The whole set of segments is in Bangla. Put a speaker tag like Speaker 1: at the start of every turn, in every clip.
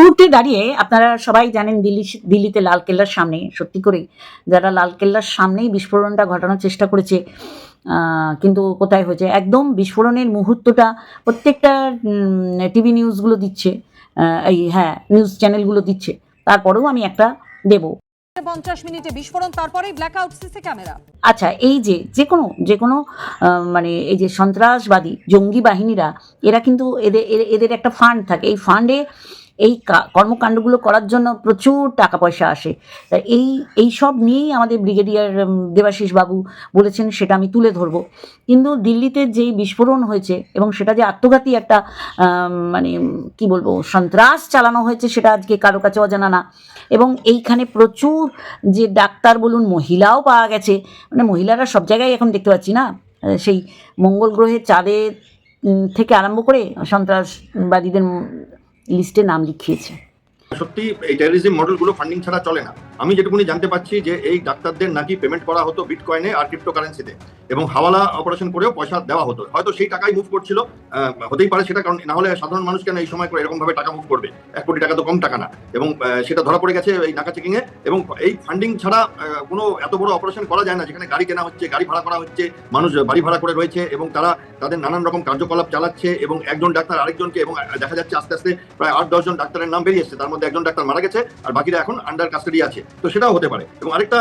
Speaker 1: মুহূর্তে দাঁড়িয়ে আপনারা সবাই জানেন দিল্লি দিল্লিতে লালকেল্লার সামনে সত্যি করে যারা লালকেল্লার সামনেই বিস্ফোরণটা ঘটানোর চেষ্টা করেছে কিন্তু কোথায় হয়েছে? একদম বিস্ফোরণের মুহূর্তটা প্রত্যেকটা টিভি নিউজগুলো দিচ্ছে এই হ্যাঁ নিউজ চ্যানেলগুলো দিচ্ছে। তারপরেও আমি একটা দেবো।
Speaker 2: পঞ্চাশ মিনিটে বিস্ফোরণ আউট সিসি ক্যামেরা
Speaker 1: আচ্ছা এই যে যে কোনো যে কোনো মানে এই যে সন্ত্রাসবাদী জঙ্গি বাহিনীরা এরা কিন্তু এদের- এদের একটা ফান্ড থাকে। এই ফান্ডে এই কর্মকাণ্ডগুলো করার জন্য প্রচুর টাকা পয়সা আসে এই এই সব নিয়েই আমাদের ব্রিগেডিয়ার দেবাশিস বাবু বলেছেন, সেটা আমি তুলে ধরবো। কিন্তু দিল্লিতে যেই বিস্ফোরণ হয়েছে এবং সেটা যে আত্মঘাতী একটা মানে কি বলব, সন্ত্রাস চালানো হয়েছে, সেটা আজকে কারও কাছে অজানা না। এবং এইখানে প্রচুর যে ডাক্তার বলুন, মহিলাও পাওয়া গেছে। মানে মহিলারা সব জায়গায় এখন দেখতে পাচ্ছি না। সেই মঙ্গল গ্রহের চাঁদের থেকে আরম্ভ করে সন্ত্রাসবাদীদের লিস্টে নাম লিখিয়েছে।
Speaker 3: সত্যি এই টেরোরিজম মডেলগুলো ফান্ডিং ছাড়া চলে না। আমি যেটুকুনি জানতে পারছি যে এই ডাক্তারদের নাকি পেমেন্ট করা হতো বিটকয়েনে আর ক্রিপ্টোকারেন্সিতে এবং হাওয়ালা অপারেশন করেও পয়সা দেওয়া হতো। হয়তো সেই টাকাই মুভ করছিল হতেই পারে সেটা, কারণ না হলে সাধারণ মানুষ কেন এই সময় করে এরকম ভাবে টাকা মুভ করবে? এক কোটি টাকা তো কম টাকা না। এবং সেটা ধরা পড়ে গেছে এই নাকা চেকিংয়ে এবং এই ফান্ডিং ছাড়া কোনো এত বড় অপারেশন করা যায় না, যেখানে গাড়ি কেনা হচ্ছে, গাড়ি ভাড়া করা হচ্ছে, মানুষ বাড়ি ভাড়া করে রয়েছে এবং তারা তাদের নানান রকম কার্যকলাপ চালাচ্ছে এবং একজন ডাক্তার আরেকজনকে এবং দেখা যাচ্ছে আস্তে আস্তে প্রায় আট দশজন ডাক্তারের নাম বেরিয়ে এসেছে। তার মধ্যে একজন ডাক্তার মারা গেছে আর বাকিরা এখন আন্ডার কাস্টাডি আছে। তো সেটাও হতে পারে। এবং আরেকটা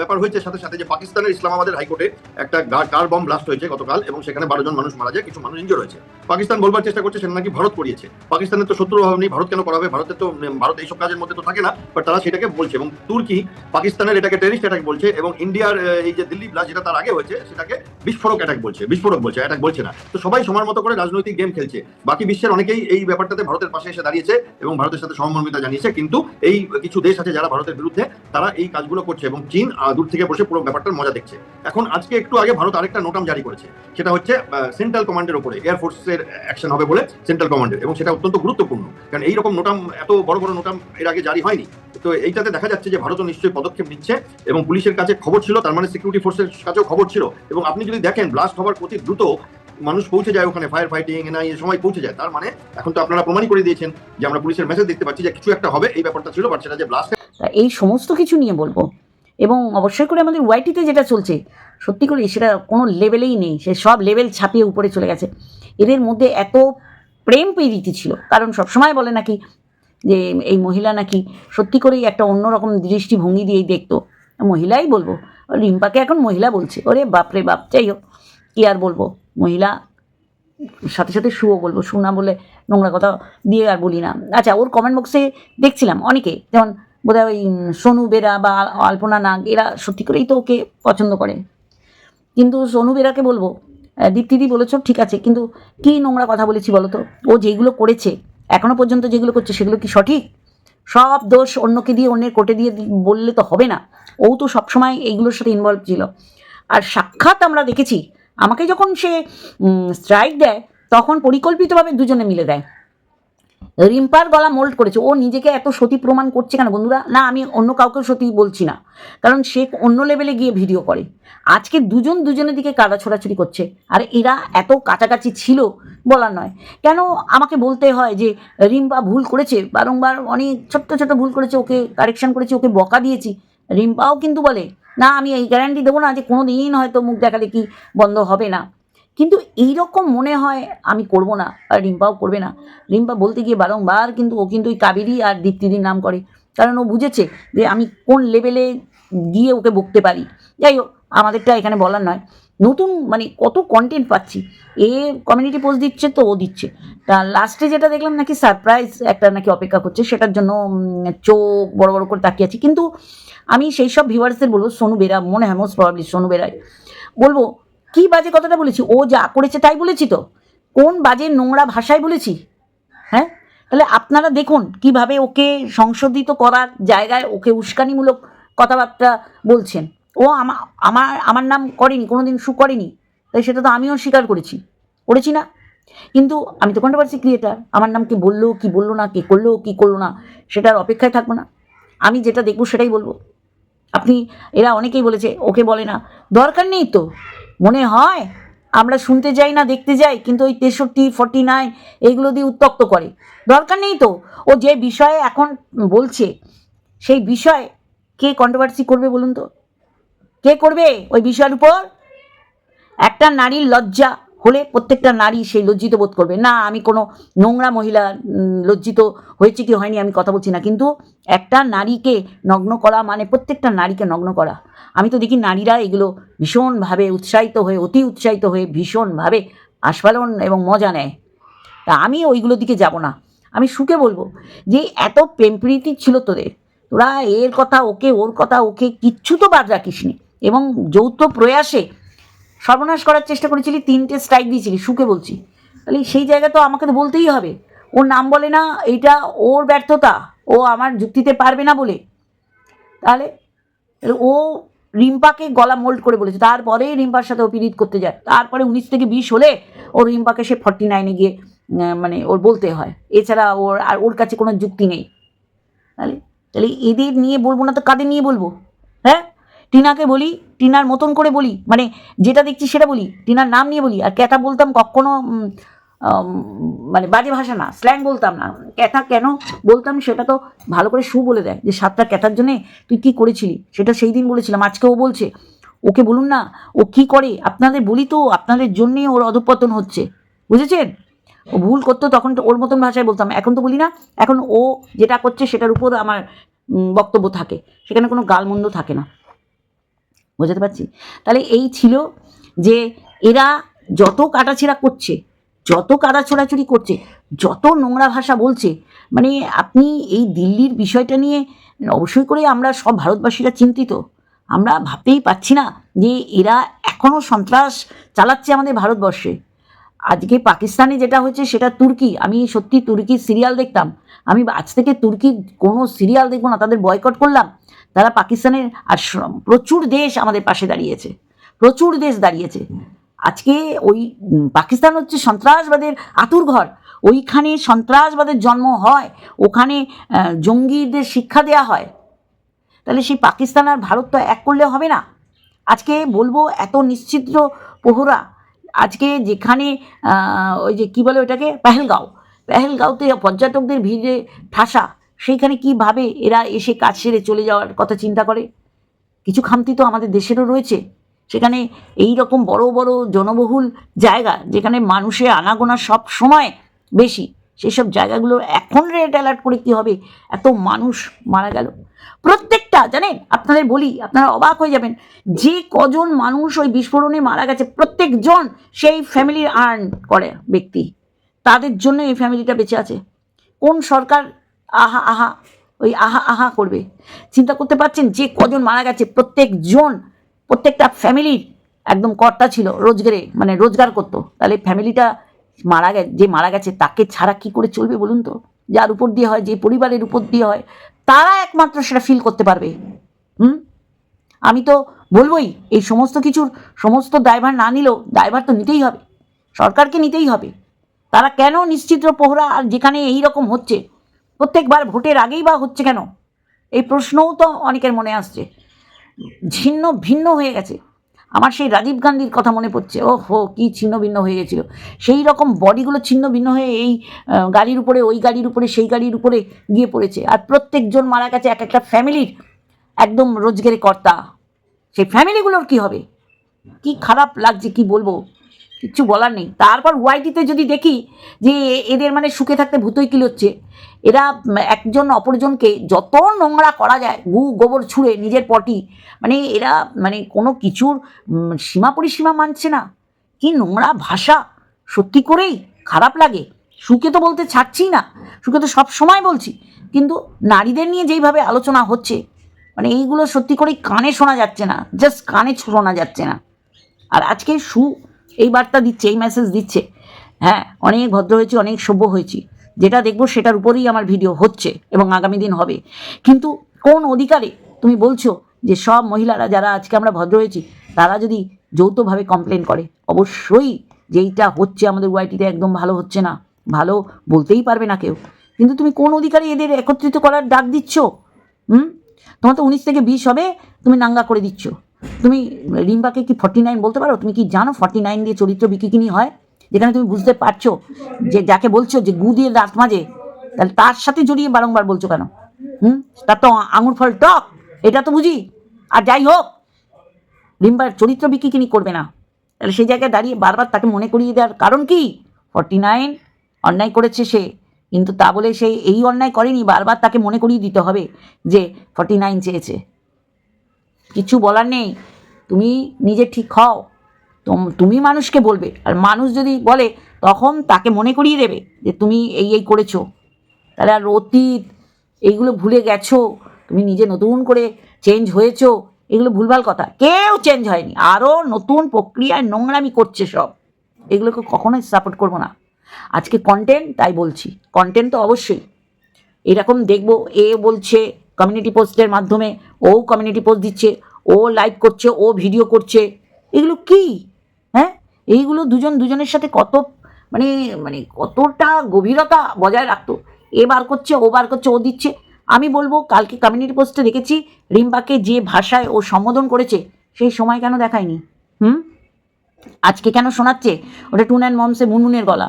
Speaker 3: ব্যাপার হয়েছে, সাথে সাথে যে পাকিস্তানের ইসলামাবাদের হাইকোর্টে একটা কার বম ব্লাস্ট হয়েছে গতকাল, এবং সেখানে বারো জন মানুষ মারা যায়, কিছু মানুষ ইঞ্জোর হয়েছে পাকিস্তান বলবার চেষ্টা করছে, সেটা নাকি ভারত করিয়েছে। পাকিস্তানের তো শত্রু অভাব নেই, ভারত কেন করাবে? ভারতের তো ভারত এইসব কাজের মধ্যে তো থাকে না বাট তারা সেটাকে বলছে, এবং তুর্কি পাকিস্তানের এটাকে টেরিস্ট অ্যাটাক বলছে, এবং ইন্ডিয়ার এই যে দিল্লি ব্লাস্ট যেটা তার আগে হয়েছে, সেটাকে বিস্ফোরক অ্যাটাক বলছে, বিস্ফোরক বলছে অ্যাটাক বলছে না। তো সবাই সময় মতো করে রাজনৈতিক গেম খেলছে। বাকি বিশ্বের অনেকেই এই ব্যাপারটাতে ভারতের পাশে এসে দাঁড়িয়েছে, এবং ভারতের সাথে সহমর্মিতা জানিয়েছে, কিন্তু এই কিছু দেশ আছে যারা ভারতের বিরুদ্ধে তারা এই কাজগুলো করছে এবং চীন দূর থেকে বসে পুরো ব্যাপারটার মজা দেখছে। এখন আজকে একটু আগে ভারত আরেকটা নোটাম জারি করেছে। সেটা হচ্ছে সেন্ট্রাল কমান্ডের উপরে এয়ারফোর্সের অ্যাকশন হবে বলে সেন্ট্রাল কমান্ডের এবং সেটা অত্যন্ত গুরুত্বপূর্ণ। কারণ এইরকম নোটাম এত বড় বড় নোটাম এর আগে জারি হয়নি। তো এইটাতে দেখা যাচ্ছে যে ভারতও নিশ্চয়ই পদক্ষেপ নিচ্ছে, এবং পুলিশের কাছে খবর ছিল, তার মানে সিকিউরিটি ফোর্সের কাছেও খবর ছিল। এবং আপনি যদি দেখেন ব্লাস্ট হওয়ার প্রতি দ্রুত মানুষ পৌঁছে যায় ওখানে ফায়ার ফাইটিং না এই সময় পৌঁছে যায়। তার মানে এখন তো আপনারা প্রমাণই করে দিয়েছেন যে আমরা পুলিশের মেসেজ দেখতে পাচ্ছি যে কিছু একটা হবে, এই ব্যাপারটা ছিল বাট সেটা যে ব্লাস্ট
Speaker 1: এই সমস্ত কিছু নিয়ে বলব। এবং অবশ্যই করে আমাদের ওয়াইটিতে যেটা চলছে, সত্যি করে সেটা কোনো লেভেলেই নেই, সে সব লেভেল ছাপিয়ে উপরে চলে গেছে। এদের মধ্যে এত প্রেম প্রীতি ছিল, কারণ সবসময় বলে নাকি যে এই মহিলা নাকি সত্যি করেই একটা অন্যরকম দৃষ্টিভঙ্গি দিয়েই দেখতো। মহিলাই বলব, রিম্পাকে এখন মহিলা বলছে, ওরে বাপরে বাপ, যাই হোক, কী আর বলব? মহিলা, সাথে সাথে শুও বলব শু না বলে নোংরা কথা দিয়ে আর বলি না। আচ্ছা ওর কমেন্ট বক্সে দেখছিলাম অনেকে, যেমন বোধহয় ওই সোনু বেরা বা আল- আলপনা নাগ, এরা সত্যি করেই তো ওকে পছন্দ করে। কিন্তু সোনু বেরাকে বলব দীপ্তিদি বলেছ, ঠিক আছে, কিন্তু কী নোংরা কথা বলেছি বলো তো? ও যেগুলো করেছে, এখনও পর্যন্ত যেগুলো করছে, সেগুলো কি সঠিক? সব দোষ অন্যকে দিয়ে, অন্যের কোটে দিয়ে বললে তো হবে না। ও তো সবসময় এইগুলোর সাথে ইনভলভ ছিল। আর সাক্ষাৎ আমরা দেখেছি আমাকে যখন সে স্ট্রাইক দেয়, তখন পরিকল্পিতভাবে দুজনে মিলে দেয়। রিম্পার গলা মোল্ড করেছে। ও নিজেকে এত সতী প্রমাণ করছে কেন? বন্ধুরা, না, আমি অন্য কাউকে সতী বলছি না। কারণ সে অন্য লেভেলে গিয়ে ভিডিও করে। আজকে দুজন দুজনের দিকে কাদা ছোড়াছুড়ি করছে। আর, এরা এত কাছাকাছি ছিল বলার নয়। কেন আমাকে বলতে হয় যে, রিম্পা, ভুল করেছে? বারংবার অনেক ছোট্ট ছোট ভুল করেছে, ওকে কারেকশন করেছে, ওকে বকা দিয়েছি। রিম্পাও কিন্তু বলে না, আমি এই গ্যারান্টি দেবো না যে কোনো দিন হয়তো মুখ দেখালে কি বন্ধ হবে না। কিন্তু এই রকম মনে হয় আমি করব না, আর রিম্পাও করবে না। রিম্পা বলতে গিয়ে বারংবার কিন্তু ও কিন্তু ওই কাবেরি আর দীপ্তিদির নাম করে। কারণ ও বুঝেছে যে আমি কোন লেভেলে গিয়ে ওকে বকতে পারি। যাই হোক, আমাদেরটা এখানে বলার নয়। নতুন মানে কত কন্টেন্ট পাচ্ছি। এ কমিউনিটি পোস্ট দিচ্ছে তো ও দিচ্ছে। তা লাস্টে যেটা দেখলাম নাকি সারপ্রাইজ একটা নাকি অপেক্ষা করছে, সেটার জন্য চোখ বড় বড় করে তাকিয়ে আছি। কিন্তু আমি সেই সব ভিউয়ার্সদের বলব, সোনু বেরা মনে হয় মোস্ট প্রবাবলি সোনু বেরাই বলব, কি বাজে কথাটা বলেছি? ও যা করেছে তাই বলেছি তো? কোন বাজে নোংরা ভাষায় বলেছি? হ্যাঁ? তাহলে আপনারা দেখুন কীভাবে ওকে সংশোধিত করার জায়গায় ওকে উস্কানিমূলক কথাবার্তা বলছেন। ও আমার আমার নাম করেনি কোনো দিন শু করেনি। তাই সেটা তো আমিও স্বীকার করেছি। করেছি না। কিন্তু আমি তো কন্ট্রোভার্সি ক্রিয়েটার আমার নাম কে বলল, কি বলল না, কে করল, কি করল না, সেটার অপেক্ষায় থাকব না। আমি যেটা দেখব সেটাই বলব। আপনি, এরা অনেকেই বলেছে, ওকে বলে না। দরকার নেই তো। মনে হয় আমরা শুনতে যাই না, দেখতে যাই, কিন্তু ওই তেষট্টি, ফর্টি নাইন এইগুলো দিয়ে উত্তক্ত করে। দরকার নেই তো। ও যে বিষয়ে এখন বলছে, সেই বিষয়ে কে কন্ট্রোভার্সি করবে বলুন তো? কে করবে ওই বিষয়ের উপর? একটা নারীর লজ্জা। হলে প্রত্যেকটা নারী সেই লজ্জিত বোধ করবে। না, আমি কোনো নোংরা মহিলা লজ্জিত হয়েছে কি হয়নি আমি কথা বলছি না। কিন্তু একটা নারীকে নগ্ন করা মানে প্রত্যেকটা নারীকে নগ্ন করা। আমি তো দেখি নারীরা এগুলো ভীষণভাবে উৎসাহিত হয়ে, অতি উৎসাহিত হয়ে ভীষণভাবে আস্ফালন এবং মজা নেয়। তা আমি ওইগুলোর দিকে যাব না। আমি সুখে বলব যে এত প্রেমপ্রীতি ছিল তোদের। তোরা এর কথা, ওকে ওর কথা, ওকে কিচ্ছু তো বাদ রাখিসনি। এবং যৌথ প্রয়াসে সর্বনাশ করার চেষ্টা করেছিলি, তিনটে স্ট্রাইক দিয়েছিলি, সুখে বলছি। তাহলে সেই জায়গা তো আমাকে তো বলতেই হবে। ওর নাম বলে না, এইটা ওর ব্যর্থতা, ও আমার যুক্তিতে পারবে না বলে। তাহলে ও রিম্পাকে গলা মোল্ড করে বলেছে। তারপরে রিম্পার সাথে ও পিরিত করতে যায়। তারপরে উনিশ থেকে বিশ হলে ওর রিম্পাকে সে ফর্টি নাইনে গিয়ে মানে ওর বলতে হয়। এছাড়া ওর, আর ওর কাছে কোনো যুক্তি নেই। তাহলে তাহলে এদের নিয়ে বলব না তো কাদের নিয়ে বলব? হ্যাঁ? টিনাকে বলি, টিনার মতন করে বলি মানে যেটা দেখছি সেটা বলি, টিনার নাম নিয়ে বলি, আর ক্যাথা বলতাম কখনো মানে বাজে ভাষা না স্ল্যাং বলতাম না। ক্যাথা কেন বলতাম সেটা তো ভালো করে সু বলে দেয়, যে সাতটা ক্যাথার জন্যে তুই কী করেছিলি? সেটা সেই দিন বলেছিলাম, আজকে ও বলছে। ওকে বলুন না, ও কি করে? আপনাদের বলি তো, আপনাদের জন্যে ওর অধপতন হচ্ছে। বুঝেছেন? ও ভুল করতো, তখন তো ওর মতন ভাষায় বলতাম। এখন তো বলি না, এখন ও যেটা করছে সেটার উপর আমার বক্তব্য থাকে। সেখানে কোনো গালমন্দ থাকে না। বোঝাতে পারছি? তাহলে এই ছিল যে এরা যত কাটাছেড়া করছে, যত কাদা ছোড়াছুড়ি করছে, যত নোংরা ভাষা বলছে মানে আপনি এই দিল্লির বিষয়টা নিয়ে অবশ্যই করে আমরা সব ভারতবাসীরা চিন্তিত। আমরা ভাবতেই পাচ্ছি না যে এরা এখনও সন্ত্রাস চালাচ্ছে আমাদের ভারতবর্ষে। আজকে পাকিস্তানে যেটা হয়েছে সেটা তুর্কি। আমি সত্যি তুর্কির সিরিয়াল দেখতাম। আমি আজ থেকে তুর্কির কোনো সিরিয়াল দেখব না, তাদের বয়কট করলাম। তারা পাকিস্তানের আর প্রচুর দেশ আমাদের পাশে দাঁড়িয়েছে। প্রচুর দেশ দাঁড়িয়েছে। আজকে ওই পাকিস্তান হচ্ছে সন্ত্রাসবাদের আতুর ঘর। ওইখানে সন্ত্রাসবাদের জন্ম হয়, ওখানে জঙ্গিদের শিক্ষা দেওয়া হয়। তাহলে সেই পাকিস্তান আর ভারত তো এক করলে হবে না। আজকে বলব এত নিশ্চিদ্র প্রহরা, আজকে যেখানে ওই যে কী বলে ওটাকে পেহেলগাঁও। পেহেলগাঁওতে পর্যটকদের ভিড়ে ঠাসা। সেইখানে কীভাবে এরা এসে কাজ সেরে চলে যাওয়ার কথা চিন্তা করে? কিছু খামতি তো আমাদের দেশেরও রয়েছে। সেখানে এই রকম বড় বড় জনবহুল জায়গা যেখানে মানুষের আনাগোনা সব সময় বেশি, সেসব জায়গাগুলো এখন রেড অ্যালার্ট করে কি হবে? এত মানুষ মারা গেল। প্রত্যেকটা, জানেন, আপনাদের বলি, আপনারা অবাক হয়ে যাবেন। যে কজন মানুষ ওই বিস্ফোরণে মারা গেছে, প্রত্যেকজন সেই ফ্যামিলির আর্ন করে ব্যক্তি। তাদের জন্য এই ফ্যামিলিটা বেঁচে আছে। কোন সরকার আহা আহা, ওই আহা আহা করবে। চিন্তা করতে পারছেন যে কজন মারা গেছে? প্রত্যেকজন, প্রত্যেকটা ফ্যামিলির একদম কর্তা ছিল, রোজগারে মানে রোজগার করতো। তাহলে ফ্যামিলিটা মারা গে, যে মারা গেছে, তাকে ছাড়া কি করে চলবে বলুন তো? যার উপর দিয়ে হয়, যে পরিবারের উপর দিয়ে হয়, তারা একমাত্র সেটা ফিল করতে পারবে। হুম? আমি তো বলবোই, এই সমস্ত কিছুর, সমস্ত ড্রাইভার না নিলেও ড্রাইভার তো নিতেই হবে। সরকারকে নিতেই হবে। তারা কেন নিশ্চিত প্রহরা আর যেখানে এই রকম হচ্ছে? প্রত্যেকবার ভোটের আগেই বা হচ্ছে কেন? এই প্রশ্নও তো অনেকের মনে আসছে। ছিন্ন ভিন্ন হয়ে গেছে। আমার সেই রাজীব গান্ধীর কথা মনে পড়ছে। ও হো কী ছিন্ন ভিন্ন হয়ে গেছিল। সেই রকম বডিগুলো ছিন্ন ভিন্ন হয়ে এই গাড়ির উপরে, ওই গাড়ির উপরে, সেই গাড়ির উপরে গিয়ে পড়েছে। আর প্রত্যেকজন মারা গেছে এক একটা ফ্যামিলির একদম রোজগারে কর্তা। সেই ফ্যামিলিগুলোর কি হবে? কি খারাপ লাগছে, কি বলব? কিচ্ছু বলার নেই। তারপর ওয়াইটিতে যদি দেখি যে এদের মানে সুখে থাকতে ভূতই কিল হচ্ছে? এরা একজন অপরজনকে যত নোংরা করা যায়, গু গোবর ছুঁড়ে নিজের পটি মানে এরা মানে কোনো কিছুর সীমা পরিসীমা মানছে না। কি নোংরা ভাষা। সত্যি করেই খারাপ লাগে। সুখে তো বলতে ছাড়ছি না। সুখে তো সব সময় বলছি। কিন্তু নারীদের নিয়ে যেইভাবে আলোচনা হচ্ছে মানে এইগুলো সত্যি করেই কানে শোনা যাচ্ছে না। জাস্ট কানে শোনা যাচ্ছে না। আর আজকে সু এই বার্তা দিচ্ছে, এই মেসেজ দিচ্ছে। হ্যাঁ অনেক ভদ্র হয়েছি, অনেক সভ্য হয়েছি। যেটা দেখব সেটার উপরেই আমার ভিডিও হচ্ছে এবং আগামী দিন হবে। কিন্তু কোন অধিকারে তুমি বলছো যে সব মহিলারা যারা আজকে আমরা ভদ্র হয়েছি, তারা যদি যৌথভাবে কমপ্লেন করে? অবশ্যই যেইটা হচ্ছে আমাদের ওয়াইটিতে একদম ভালো হচ্ছে না। ভালো বলতেই পারবে না কেউ। কিন্তু তুমি কোন অধিকারে এদের একত্রিত করার ডাক দিচ্ছ? হুম? তোমার তো উনিশ থেকে বিশ হবে, তুমি নাঙ্গা করে দিচ্ছ। তুমি রিম্বাকে কি ফর্টি নাইন বলতে পারো? তুমি কি জানো ফর্টি নাইন দিয়ে চরিত্র বিকিকিনি হয়? যেখানে তুমি বুঝতে পারছ যে যাকে বলছো যে গু দিয়ে দাঁত মাঝে, তাহলে তার সাথে জড়িয়ে বারংবার বলছো কেন? হুম? তার তো আঙুর ফল টক, এটা তো বুঝি। আর যাই হোক রিম্বার চরিত্র বিকিকিনি করবে না। তাহলে সেই জায়গায় দাঁড়িয়ে বারবার তাকে মনে করিয়ে দেওয়ার কারণ কি? ফর্টি নাইন অন্যায় করেছে সে, কিন্তু তা বলে সে এই অন্যায় করেনি, বারবার তাকে মনে করিয়ে দিতে হবে যে ফর্টি নাইন চেয়েছে। কিছু বলার নেই। তুমি নিজে ঠিক হও। তোম- মানুষকে বলবে। আর মানুষ যদি বলে, তখন তাকে মনে করিয়ে দেবে যে তুমি এই এই করেছ। তাহলে আর অতীত, এইগুলো ভুলে গেছো। তুমি নিজে নতুন করে চেঞ্জ হয়েছো। এগুলো ভুলভাল কথা। কেউ চেঞ্জ হয়নি। আরও নতুন প্রক্রিয়ায় নোংরামি করছে সব। এগুলোকে কখনোই সাপোর্ট করব না। আজকে কন্টেন্ট তাই বলছি। কন্টেন্ট তো অবশ্যই। এরকম দেখব, এ বলছে কমিউনিটি পোস্টের মাধ্যমে, ও কমিউনিটি পোস্ট দিচ্ছে, ও লাইভ করছে, ও ভিডিও করছে। এগুলো কি? হ্যাঁ? এইগুলো দুজন দুজনের সাথে কত মানে মানে কতটা গভীরতা বজায় রাখতো। এ বার করছে, ও বার করছে, ও দিচ্ছে। আমি বলব, কালকে কমিউনিটি পোস্টে দেখেছি রিম্বাকে যে ভাষায় ও সম্বোধন করেছে, সেই সময় কেন দেখায়নি? হুম? আজকে কেন শোনাচ্ছে? ওটা টুন অ্যান্ড মমসে মুনমুনের গলা।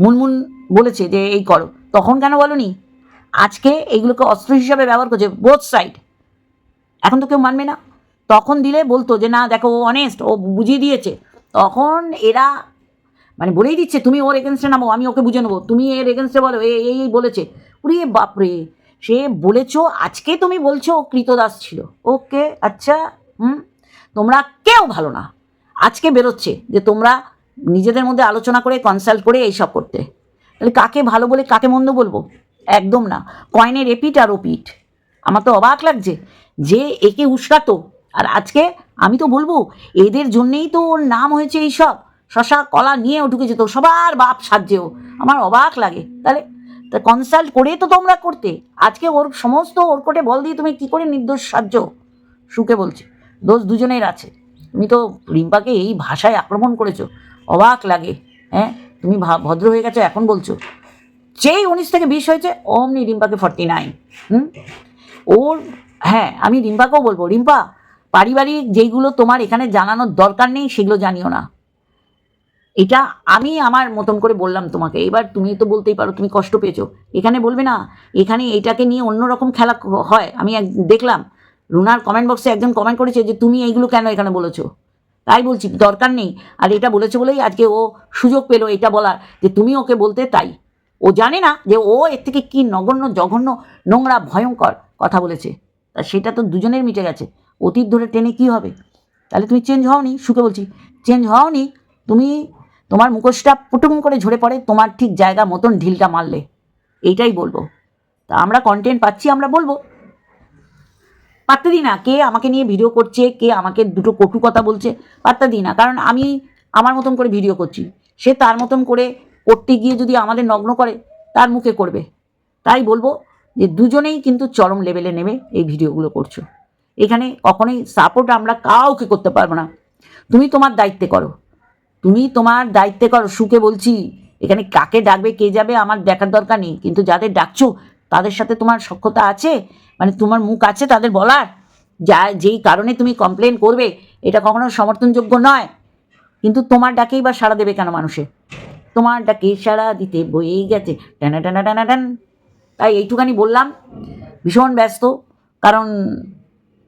Speaker 1: মুনমুন বলেছে যে, এই করো। তখন কেন বলনি? আজকে এইগুলোকে অস্ত্র হিসাবে ব্যবহার করছে বোথ সাইড এখন তো কেউ মানবে না। তখন দিলে বলতো যে, না, দেখো, ও অনেস্ট ও বুঝিয়ে দিয়েছে। তখন এরা মানে বলেই দিচ্ছে, তুমি ওর এগেনস্টে নামো, আমি ওকে বুঝে নেব। তুমি এর এগেনস্টে বলো এই এই বলেছে। উরে বাপরে! সে বলেছ, আজকে তুমি বলছো, ও কৃতদাস ছিল। ওকে আচ্ছা হুম? তোমরা কেউ ভালো না। আজকে বেরোচ্ছে যে, তোমরা নিজেদের মধ্যে আলোচনা করে কনসাল্ট করে, এইসব করতে। তাহলে কাকে ভালো বলে, কাকে মন্দ বলব? একদম না। কয়েনের এপিট আর ওপিট আমার তো অবাক লাগছে যে একে উস্কাতো। আর আজকে আমি তো বলব, এদের জন্যেই তো ওর নাম হয়েছে এইসব। শশা, কলা নিয়ে ঢুকে যেত সবার বাপ সাজছেও আমার অবাক লাগে। তাহলে, তা কনসাল্ট করে তো তোমরা করতে। আজকে ওর সমস্ত ওর কোটে বল দিয়ে তুমি কি করে নির্দোষ সাহায্য সুকে বলছে। দোষ দুজনের আছে। তুমি তো রিম্পাকে এই ভাষায় আক্রমণ করেছ। অবাক লাগে। হ্যাঁ? তুমি ভদ্র হয়ে গেছো, এখন বলছো। যেই উনিশ থেকে বিশ হয়েছে, অমনি রিম্পাকে ফর্টি নাইন হুম? ওর হ্যাঁ আমি রিম্পাকেও বলব। রিম্পা, পারিবারিক যেইগুলো তোমার এখানে জানানোর দরকার নেই, সেগুলো জানিও না। এটা আমি আমার মতন করে বললাম তোমাকে। এবার তুমি তো বলতেই পারো, তুমি কষ্ট পেয়েছ। এখানে বলবে না, এখানে এটাকে নিয়ে অন্যরকম খেলা হয়। আমি দেখলাম, রুনার কমেন্ট বক্সে একজন কমেন্ট করেছে যে, তুমি এইগুলো কেন এখানে বলেছ? তাই বলছি, দরকার নেই। আর এটা বলেছে বলেই আজকে ও সুযোগ পেল এটা বলার, যে তুমি ওকে বলতে তাই। ও জানে না যে ও এর থেকে কি নগণ্য, জঘন্য, নোংরা, ভয়ঙ্কর কথা বলেছে। তা সেটা তো দুজনের মিটে গেছে। অতীত ধরে টেনে কি হবে? তাহলে তুমি চেঞ্জ হওনি, সুখে বলছি। চেঞ্জ হওনি? তুমি তোমার মুখোশটা পুটুম করে ঝরে পড়ে তোমার ঠিক জায়গা মতন ঢিলটা মারলে। এইটাই বলব। তা আমরা কন্টেন্ট পাচ্ছি, আমরা বলব। পাত্তা দিই না। কে আমাকে নিয়ে ভিডিও করছে, কে আমাকে দুটো কটু কথা বলছে, পাত্তা দিই না। কারণ আমি আমার মতন করে ভিডিও করছি। সে তার মতন করে করতে গিয়ে যদি আমাদের নগ্ন করে, তার মুখে করবে। তাই বলব যে দুজনেই কিন্তু চরম লেভেলে নেমে এই ভিডিওগুলো করছ। এখানে কখনোই সাপোর্ট আমরা কাউকে করতে পারব না। তুমি তোমার দায়িত্বে করো। তুমি তোমার দায়িত্বে করো। সুখে বলছি, এখানে কাকে ডাকবে, কে যাবে, আমার দেখার দরকার নেই। কিন্তু যাদের ডাকছো, তাদের সাথে তোমার সক্ষতা আছে? মানে তোমার মুখ আছে তাদের বলার? যা, যেই কারণে তুমি কমপ্লেন করবে, এটা কখনো সমর্থনযোগ্য নয়। কিন্তু তোমার ডাকেই বা সাড়া দেবে কেন মানুষে? তোমার ডাকে সাড়া দিতে বয়েই গেছে। টানা টানা টানা, টান তাই এইটুখানি বললাম। ভীষণ ব্যস্ত, কারণ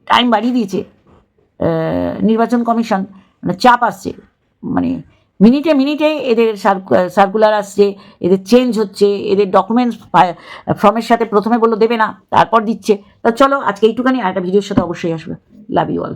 Speaker 1: টাইম বাড়িয়ে দিয়েছে। নির্বাচন কমিশন। মানে চাপ আসছে। মানে মিনিটে মিনিটে এদের সার্কুলার আসছে, এদের চেঞ্জ হচ্ছে, এদের ডকুমেন্টস ফর্মের সাথে প্রথমে বলল দেবে না, তারপর দিচ্ছে। তা চলো, আজকে এইটুখানি আর একটা ভিডিওর সাথে অবশ্যই আসবে। Love you all